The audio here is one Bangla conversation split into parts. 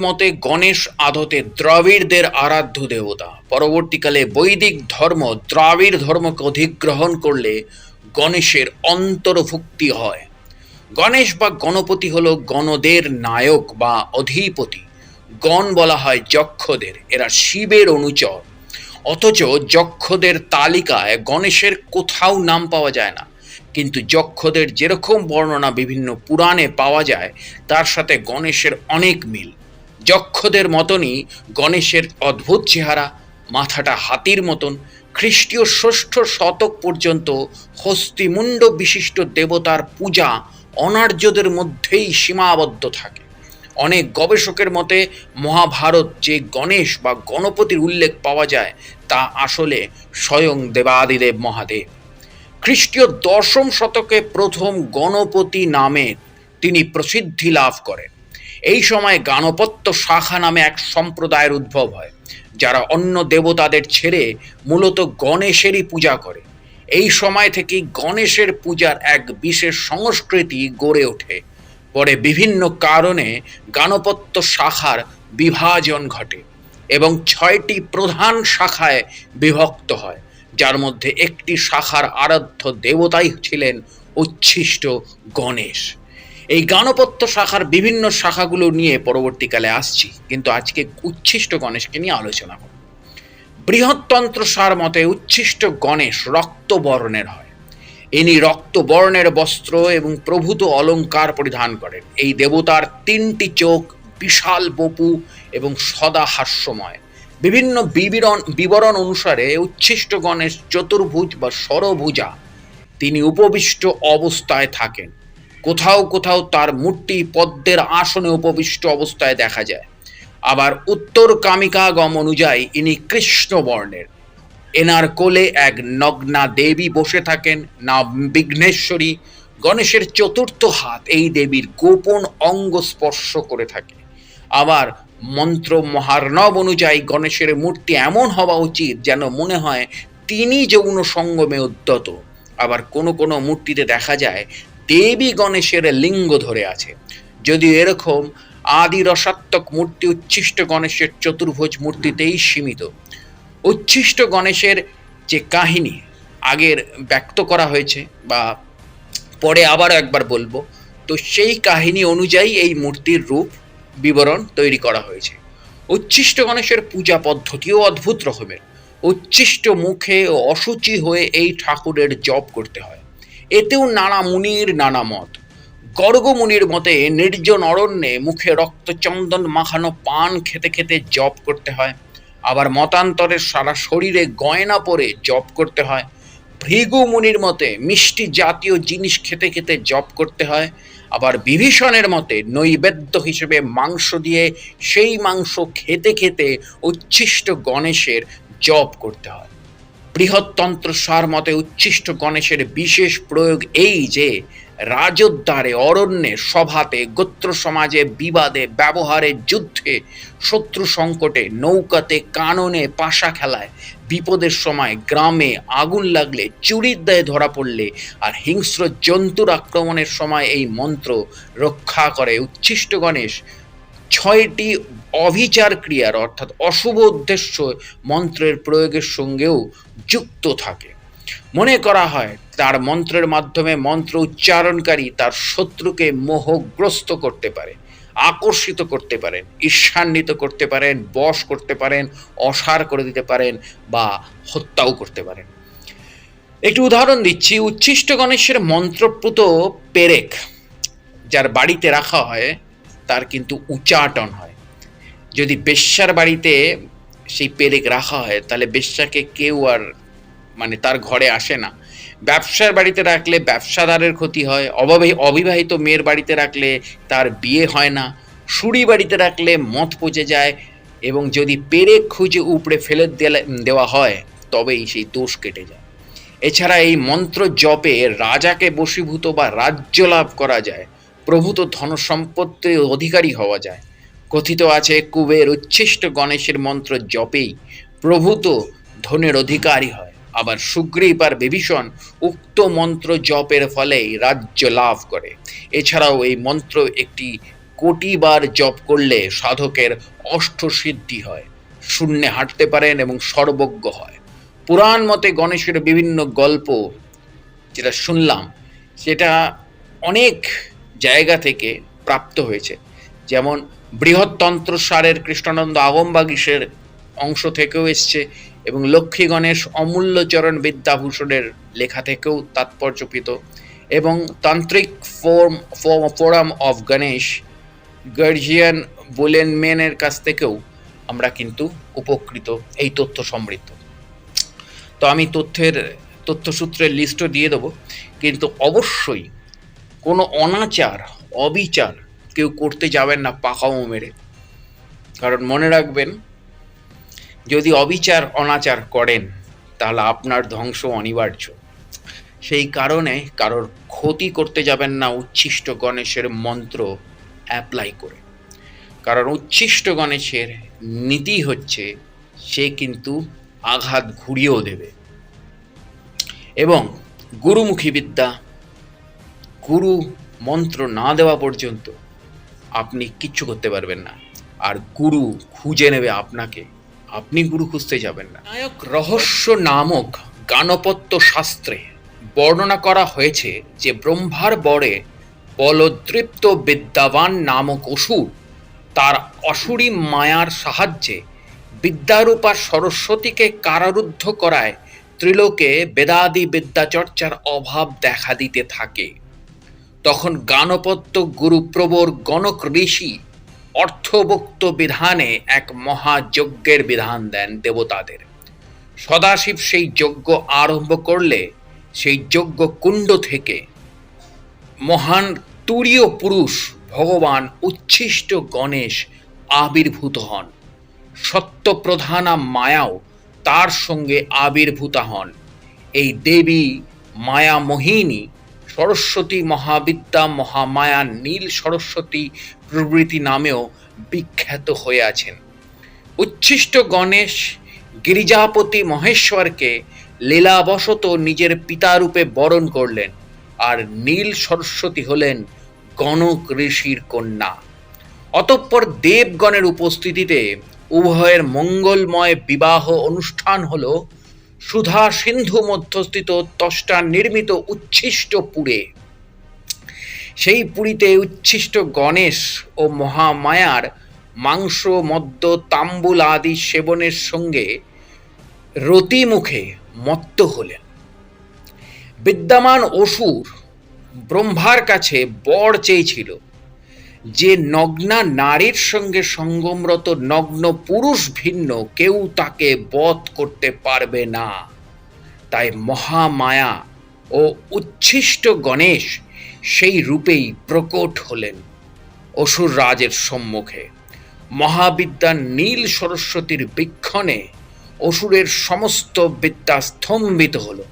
মতে গণেশ আদতে দ্রাবিড়দের আরাধ্য দেবতা। পরবর্তীকালে বৈদিক ধর্ম দ্রাবিড় ধর্মকে অধিগ্রহণ করলে গণেশের অন্তর্ভুক্তি হয়। গণেশ বা গণপতি হল গণদের নায়ক বা অধিপতি। গণ বলা হয় যক্ষদের, এরা শিবের অনুচর। অথচ যক্ষদের তালিকায় গণেশের কোথাও নাম পাওয়া যায় না। কিন্তু যক্ষদের যেরকম বর্ণনা বিভিন্ন পুরাণে পাওয়া যায়, তার সাথে গণেশের অনেক মিল। যক্ষদের মতনই গণেশের অদ্ভুত চেহারা, মাথাটা হাতির মতন, খ্রিস্টীয় ষষ্ঠ শতক পর্যন্ত হস্তিমুণ্ড বিশিষ্ট দেবতার পূজা অনার্যদের মধ্যেই সীমাবদ্ধ থাকে। অনেক গবেষকের মতে, মহাভারত যে গণেশ বা গণপতির উল্লেখ পাওয়া যায়, তা আসলে স্বয়ং দেবাদিদেব মহাদেব। খ্রিস্টীয় দশম শতকে প্রথম গণপতি নামে তিনি প্রসিদ্ধি লাভ করেন। এই সময় গানপত্য শাখা নামে এক সম্প্রদায়ের উদ্ভব হয়, যারা অন্য দেবতাদের ছেড়ে মূলত গণেশেরই পূজা করে। এই সময় থেকেই গণেশের পূজার এক বিশেষ সংস্কৃতি গড়ে ওঠে। পরে বিভিন্ন কারণে গানপত্য শাখার বিভাজন ঘটে এবং ছয়টি প্রধান শাখায় বিভক্ত হয়, যার মধ্যে একটি শাখার আরাধ্য দেবতাই ছিলেন উচ্ছিষ্ট গণেশ। এই গানপত্য শাখার বিভিন্ন শাখাগুলো নিয়ে পরবর্তীকালে আসছি। কিন্তু আজকে উচ্ছিষ্ট গণেশকে নিয়ে আলোচনা করব। বৃহত্তন্ত্র সার মতে উচ্ছিষ্ট গণেশ রক্তবর্ণের হয়। ইনি রক্তবর্ণের বস্ত্র এবং প্রভূত অলঙ্কার পরিধান করেন। এই দেবতার তিনটি চোখ বিশাল বপু এবং সদা হাস্যময়। বিভিন্ন বিবরণ বিবরণ অনুসারে উচ্ছিষ্ট গণেশ চতুর্ভুজ বা ষড়ভুজা তিনি উপবিষ্ট অবস্থায় থাকেন। কোথাও কোথাও তার মূর্তি পদ্মের আসনে উপবিষ্ট অবস্থায় দেখা যায়। আবার উত্তর কামিকাগম অনুযায়ী ইনি কৃষ্ণ বর্ণের এনার কোলে এক নগ্না দেবী বসে থাকেন না বিঘ্নেশ্বরী। গণেশের চতুর্থ হাত এই দেবীর গোপন অঙ্গ স্পর্শ করে থাকে। আবার মন্ত্র মহার্ণব অনুযায়ী গণেশের মূর্তি এমন হওয়া উচিত যেন মনে হয় তিনি যৌন সঙ্গমে উদ্যত। আবার কোনো কোনো মূর্তিতে দেখা যায় দেবী গণেশের লিঙ্গ ধরে আছে। যদিও এরকম আদি রসাত্মক মূর্তি উচ্ছিষ্ট গণেশের চতুর্ভুজ মূর্তিতেই সীমিত। উচ্ছিষ্ট গণেশের যে কাহিনী আগের ব্যক্ত করা হয়েছে বা পরে আবারও একবার বলব, তো সেই কাহিনী অনুযায়ী এই মূর্তির রূপ বিবরণ তৈরি করা হয়েছে। উচ্ছিষ্ট গণেশের পূজা পদ্ধতিও অদ্ভুত রকমের। উচ্ছিষ্ট মুখে ও অসুচি হয়ে এই ঠাকুরের জপ করতে হয়। এতেও নানা মুনির, নানা মত। গর্গ মুনির মতে নির্জন অরণ্যে মুখে রক্তচন্দন মাখানো পান খেতে খেতে জপ করতে হয়। আবার মতান্তরের সারা শরীরে গয়না পরে জপ করতে হয়। ভৃগু মুনির মতে মিষ্টি জাতীয় জিনিস খেতে খেতে জপ করতে হয়। আবার বিভীষণের মতে নৈবেদ্য হিসেবে মাংস দিয়ে সেই মাংস খেতে খেতে উচ্ছিষ্ট গণেশের জপ করতে হয়। বৃহত্তন্ত্র সার মতে উচ্ছিষ্ট গণেশের বিশেষ প্রয়োগ এই যে রাজোদ্ধারে, অরণ্যে, সভাতে, গোত্র সমাজে, বিবাদে, ব্যবহারে, যুদ্ধে, শত্রু সংকটে, নৌকাতে, কাননে, পাশা খেলায়, বিপদের সময়, গ্রামে আগুন লাগলে, চুরির দায়ে ধরা পড়লে আর হিংস্র জন্তুর আক্রমণের সময় এই মন্ত্র রক্ষা করে উচ্ছিষ্ট গণেশ ছয়টি অভিচার ক্রিয়ার, অর্থাৎ অশুভ উদ্দেশ্য মন্ত্রের প্রয়োগের সঙ্গেও যুক্ত থাকে। মনে করা হয়, তার মন্ত্রের মাধ্যমে মন্ত্র উচ্চারণকারী তার শত্রুকে মোহগ্রস্ত করতে পারে, আকর্ষিত করতে পারেন ঈর্ষান্বিত করতে পারেন, বশ করতে পারেন, অসার করে দিতে পারেন বা হত্যাও করতে পারেন। একটি উদাহরণ দিচ্ছি, উচ্ছিষ্ট গণেশের মন্ত্রপ্রুত পেরেক, যার বাড়িতে রাখা হয় তার কিন্তু উচ্চাটন হয়। যদি বেশ্যার বাড়িতে সেই পেরেক রাখা হয়, তাহলে বেশ্যাকে কেউ আর মানে তার ঘরে আসে না। ব্যবসার বাড়িতে রাখলে ব্যবসাদারের ক্ষতি হয় অবিবাহিত মেয়ের বাড়িতে রাখলে তার বিয়ে হয় না। সুরি বাড়িতে রাখলে মত পচে যায় এবং যদি পেরেক খুঁজে উপড়ে ফেলে দেওয়া হয়, তবেই সেই দোষ কেটে যায়। এছাড়া এই মন্ত্র জপে রাজাকে বশীভূত বা রাজ্য লাভ করা যায়। প্রভূত ধনসম্পত্তির অধিকারী হওয়া যায়। কথিত আছে, কুবের উচ্ছিষ্ট গণেশের মন্ত্র জপেই প্রভূত ধনের অধিকারী হয়। আবার সুগ্রীব আর বিভীষণ উক্ত মন্ত্র জপের ফলেই রাজ্য লাভ করে। এছাড়াও এই মন্ত্র একটি কোটিবার জপ করলে সাধকের অষ্টসিদ্ধি হয়, শূন্যে হাঁটতে পারেন এবং সর্বজ্ঞ হয়। পুরাণ মতে গণেশের বিভিন্ন গল্প, যেটা শুনলাম, সেটা অনেক জায়গা থেকে প্রাপ্ত হয়েছে। যেমন বৃহত্তন্ত্র সারের কৃষ্ণানন্দ আগমবাগীশের অংশ থেকেও এসছে এবং লক্ষ্মী গণেশ অমূল্যচরণ বিদ্যাভূষণের লেখা থেকেও তাৎপর্যপিত এবং তান্ত্রিক ফোর্ম ফোরাম অফ গণেশ গার্জিয়ান বুলেন মেনের কাছ থেকেও আমরা কিন্তু উপকৃত, এই তথ্য সমৃদ্ধ। তো আমি তথ্যের, তথ্যসূত্রের লিস্টও দিয়ে দেবো। কিন্তু অবশ্যই কোনো অনাচার, অবিচার কেউ করতে যাবেন না পাকাও মেরে। কারণ মনে রাখবেন, যদি অবিচার, অনাচার করেন, তাহলে আপনার ধ্বংস অনিবার্য। সেই কারণে কারোর ক্ষতি করতে যাবেন না, উচ্ছিষ্ট গণেশের মন্ত্র অ্যাপ্লাই করে। কারণ উচ্ছিষ্ট গণেশের নীতি হচ্ছে, সে কিন্তু আঘাত ঘুরিয়েও দেবে। এবং গুরুমুখী বিদ্যা গুরু মন্ত্র না দেওয়া পর্যন্ত আপনি কিচ্ছু করতে পারবেন না। আর গুরু খুঁজে নেবে আপনাকে। আপনি গুরু খুঁজতে যাবেন না। নায়ক। রহস্য নামক গানপত্য শাস্ত্রে বর্ণনা করা হয়েছে যে ব্রহ্মার বরে বলদৃপ্ত বিদ্যাবান নামক অসুর তার অসুরী মায়ার সাহায্যে বিদ্যারূপা সরস্বতীকে কারারুদ্ধ করায় ত্রিলোকে বেদাদি বিদ্যাচর্চার অভাব দেখা দিতে থাকে। তখন গানপত্য গুরুপ্রবর গণক ঋষি অর্থভুক্ত বিধানে এক মহাযজ্ঞের বিধান দেন দেবতাদের। সদাশিব সেই যজ্ঞ আরম্ভ করলে সেই যজ্ঞ কুণ্ড থেকে মহান তুরীয় পুরুষ ভগবান উচ্ছিষ্ট গণেশ আবির্ভূত হন। সত্যপ্রধানা মায়াও তার সঙ্গে আবির্ভূতা হন। এই দেবী মায়া মোহিনী সরস্বতী মহাবিদ্যা মহামায়া নীল সরস্বতী প্রভৃতি নামেও বিখ্যাত হয়ে আছেন। উচ্ছিষ্ট গণেশ গিরিজাপতি মহেশ্বরকে লীলাবশত নিজের পিতারূপে বরণ করলেন আর নীল সরস্বতী হলেন গণক ঋষির কন্যা। অতঃপর দেবগণের উপস্থিতিতে উভয়ের মঙ্গলময় বিবাহ অনুষ্ঠান হল সুধা সিন্ধু মধ্যস্থিত তষ্টা নির্মিত উচ্ছিষ্ট পুরে। সেই পুরীতে উচ্ছিষ্ট গণেশ ও মহামায়ার মাংস, মদ্য, তাম্বুল আদি সেবনের সঙ্গে রতি মুখে মত্ত হলেন। বিদ্যমান অসুর ব্রহ্মার কাছে বর চেয়েছিল। যে নগ্না নারীর সঙ্গে সঙ্গমরত নগ্ন পুরুষ ভিন্ন, কেউ তাকে বধ করতে পারবে না। তাই মহামায়া ও উচ্ছিষ্ট গণেশ সেই রূপেই প্রকট হলেন অসুর রাজের সম্মুখে। মহাবিদ্যা নীল সরস্বতীর বীক্ষণে অসুরের সমস্ত বিদ্যা স্তম্ভিত হল।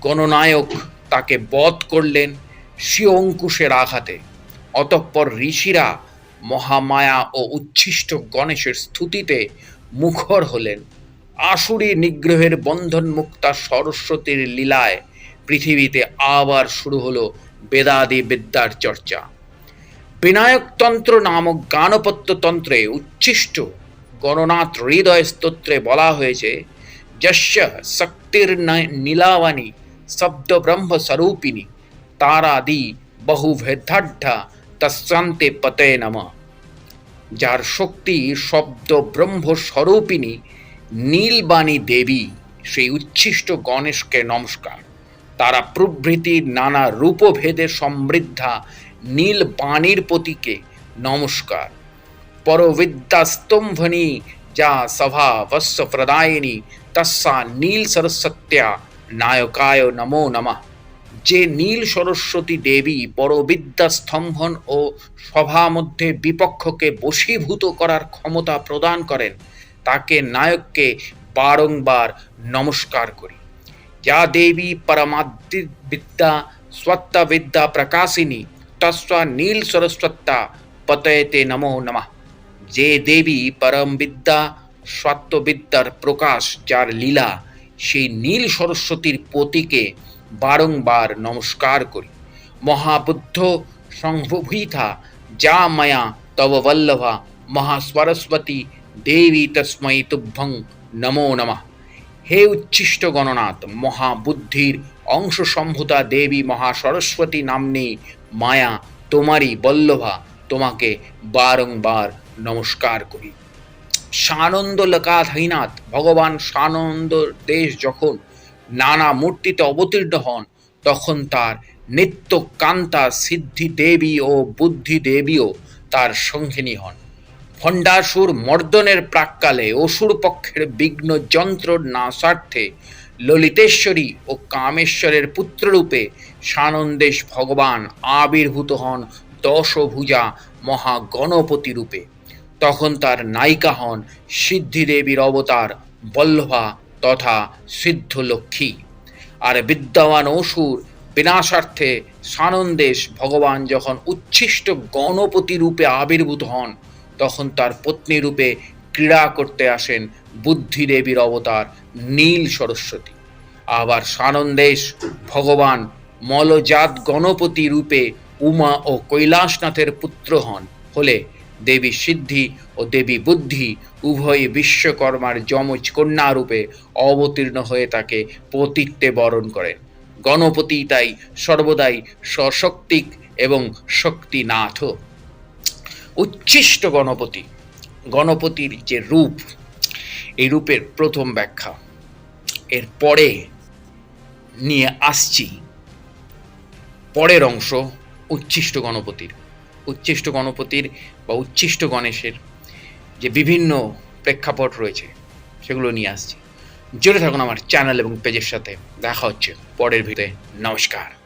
গণনায়ক তাকে বধ করলেন, স্বীয় অঙ্কুশের আঘাতে। অতঃপর ঋষিরা মহামায়া ও উচ্ছিষ্ট গণেশের স্তুতিতে মুখর হলেন। আসুরি নিগ্রহের বন্ধন মুক্তা সরস্বতীর লীলায় পৃথিবীতে আবার শুরু হলো বেদাদি বিদ্যার চর্চা। বিনায়কতন্ত্র নামক গানপত্য তন্ত্রে উচ্ছিষ্ট গণনাথ হৃদয় স্তোত্রে বলা হয়েছে যস্য শক্তির নীলাবাণী শব্দ ব্রহ্ম স্বরূপিণী তারাদি বহুভেদাঢ্যা তস্যান্তে পতে নম। যার শক্তি শব্দ ব্রহ্ম স্বরূপিণী নীলবাণী দেবী, সেই উচ্ছিষ্ট গণেশকে নমস্কার। তারা প্রভৃতি নানা রূপভেদে সমৃদ্ধা নীল বাণীর প্রতীকে নমস্কার। পরবিদ্যাস্তম্ভনী যা সভা বস্য প্রদায়িনী তস্যা নীল সরস্বত্যা নায়কায় নমো নমঃ। যে নীল সরস্বতী দেবী পরবিদ্যা স্তম্ভন ও সভা মধ্যে বিপক্ষকে বশীভূত করার ক্ষমতা প্রদান করেন, তাকে নায়ককে বারংবার নমস্কার করি। যা দেবী পরমাদ্রি বিদ্যা স্বত্তা বিদ্যা প্রকাশিনী তস্বা নীল সরস্বত্তা পতয়তে নমো নমঃ। যে দেবী পরম বিদ্যা সত্যবিদ্যার প্রকাশ, যার লীলা, সেই নীল সরস্বতীর পতিকে বারংবার নমস্কার করি। মহাবুদ্ধ সংভূতা যা মায়া তব বল্লভা মহাসরস্বতী দেবী তস্মৈ তুভ্যং নমো নমঃ। হে উচ্ছিষ্ট গণনাথ, মহাবুদ্ধির অংশ সম্ভূতা দেবী মহাসরস্বতী নাম্নী মায়া তোমারই বল্লভা, তোমাকে বারংবার নমস্কার করি। সানন্দ লকাধাইনাথ ভগবান সানন্দ দেশ যখন নানা মূর্তিতে অবতীর্ণ হন, তখন তার নিত্য কান্তা সিদ্ধি দেবী ও বুদ্ধি দেবীও তার সঙ্গিনী হন। ভণ্ডাসুর মর্দনের প্রাককালে অসুর পক্ষের বিঘ্ন যন্ত্র নাশার্থে ললিতেশ্বরী ও কামেশ্বরের পুত্ররূপে সানন্দেশ ভগবান আবির্ভূত হন দশভুজা মহাগণপতি রূপে। তখন তার নায়িকা হন সিদ্ধিদেবীর অবতার বল্লভা তথা সিদ্ধলক্ষ্মী আর বিদ্যাবান অসুর বিনাশার্থে সানন্দেশ ভগবান যখন উচ্ছিষ্ট গণপতি রূপে আবির্ভূত হন, তখন তার পত্নী রূপে ক্রীড়া করতে আসেন বুদ্ধিদেবীর অবতার নীল সরস্বতী। আবার সানন্দেশ ভগবান মলজাত গণপতি রূপে উমা ও কৈলাসনাথের পুত্র হন। হলে দেবী সিদ্ধি ও দেবী বুদ্ধি উভয়ই বিশ্বকর্মার যমজ কন্যা রূপে অবতীর্ণ হয়ে তাকে পতিত্বে বরণ করেন। গণপতি তাই সর্বদাই সশক্তিক এবং শক্তিনাথ। উচ্ছিষ্ট গণপতি, গণপতির যে রূপ, এই রূপের প্রথম ব্যাখ্যা। এর পরে নিয়ে আসছি। পরের অংশ, উচ্ছিষ্ট গণপতির। উচ্ছিষ্ট গণপতির বা উচ্ছিষ্ট গণেশের যে বিভিন্ন প্রেক্ষাপট রয়েছে, সেগুলো নিয়ে আসছি। জুড়ে থাকুন আমার চ্যানেল এবং পেজের সাথে। দেখা হচ্ছে পরের ভিডিওতে নমস্কার।